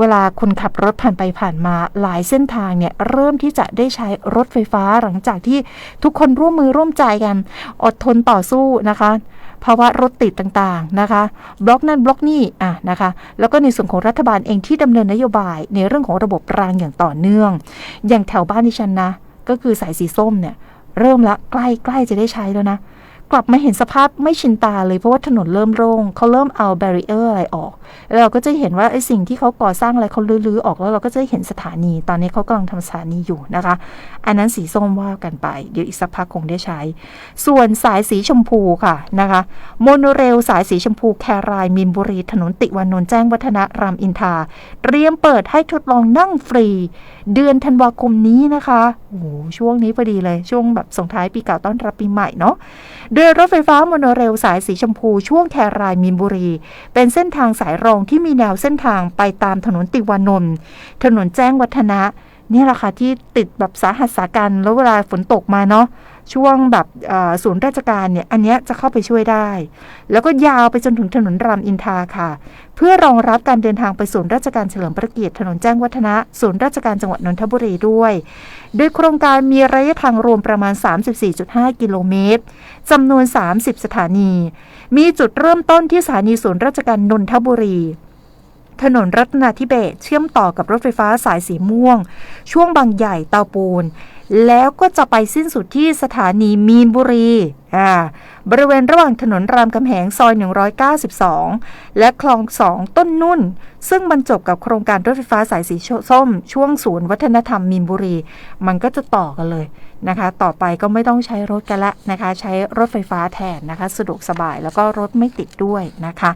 เวลาคุณขับรถผ่านไปผ่านมาหลายเส้นทางเนี่ยเริ่มที่จะได้ใช้รถไฟฟ้าหลังจากที่ทุกคนร่วมมือร่วมใจกัน อดทนต่อสู้นะคะภาวะรถติดต่างๆนะคะบล็อกนั่นบล็อกนี่อะนะคะแล้วก็ในส่วนของรัฐบาลเองที่ดำเนินนโยบาย ในเรื่องของระบบรางอย่างต่อเนื่อง อย่างแถวบ้านดิฉันนะ ก็คือสายสีส้มเนี่ยเริ่มละใกล้ใกล้จะได้ใช้แล้วนะ กลับมาเห็นสภาพไม่ชินตาเลยเพราะว่าถนนเริ่มโล่งเขาเริ่มเอาแบรีเออร์อะไรออก แล้วเราก็จะเห็นว่าไอ้สิ่งที่เขาก่อสร้างอะไรเขาลื้อๆออกแล้วเราก็จะเห็นสถานี ตอนนี้เขากำลังทำสถานีอยู่นะคะ อันนั้นสีส้มว่ากันไป เดี๋ยวอีกสักพักคงได้ใช้ ส่วนสายสีชมพูค่ะนะคะโมโนเรลสายสีชมพูแครายมีนบุรีถนนติวานนท์แจ้งวัฒนะรามอินทราเตรียมเปิดให้ทดลองนั่งฟรี เดือนธันวาคมนี้นะคะโอ้โหช่วงนี้พอดีเลยช่วงแบบส่งท้ายปีเก่าต้อนรับปีใหม่เนาะโดยรถไฟฟ้าโมโนเรลสายสีชมพูช่วงแครายมีนบุรี เป็นเส้นทางสายรองที่มีแนวเส้นทางไปตามถนนติวานนท์ถนนแจ้งวัฒนะ นี่แหละค่ะที่ติดแบบสาหัสสากันแล้วเวลาฝนตกมาเนาะช่วงแบบศูนย์ราชการเนี่ยอันเนี้ยจะเข้าไปช่วยได้ แล้วก็ยาวไปจนถึงถนนรามอินทราค่ะ เพื่อรองรับการเดินทางไปศูนย์ราชการเฉลิมพระเกียรติถนนแจ้งวัฒนะศูนย์ราชการจังหวัดนนทบุรีด้วยโดยโครงการมีระยะทางรวมประมาณ 34.5 กิโลเมตรจำนวน 30 สถานี มีจุดเริ่มต้นที่สถานีศูนย์ราชการนนทบุรี ถนนรัตนาธิเบศเชื่อมต่อกับรถไฟฟ้าสายสีม่วง ช่วงบางใหญ่เตาปูน แล้วก็จะไปสิ้นสุดที่สถานีมีนบุรีอ่าบริเวณระหว่างถนนรามคำแหงซอย 192 และคลองสองต้นนุ่น ซึ่งบรรจบกับโครงการรถไฟฟ้าสายสีส้ม ช่วงศูนย์วัฒนธรรมมีนบุรี มันก็จะต่อกันเลยนะคะ ต่อไปก็ไม่ต้องใช้รถกันละนะคะ ใช้รถไฟฟ้าแทนนะคะ สะดวกสบายแล้วก็รถไม่ติดด้วยนะคะ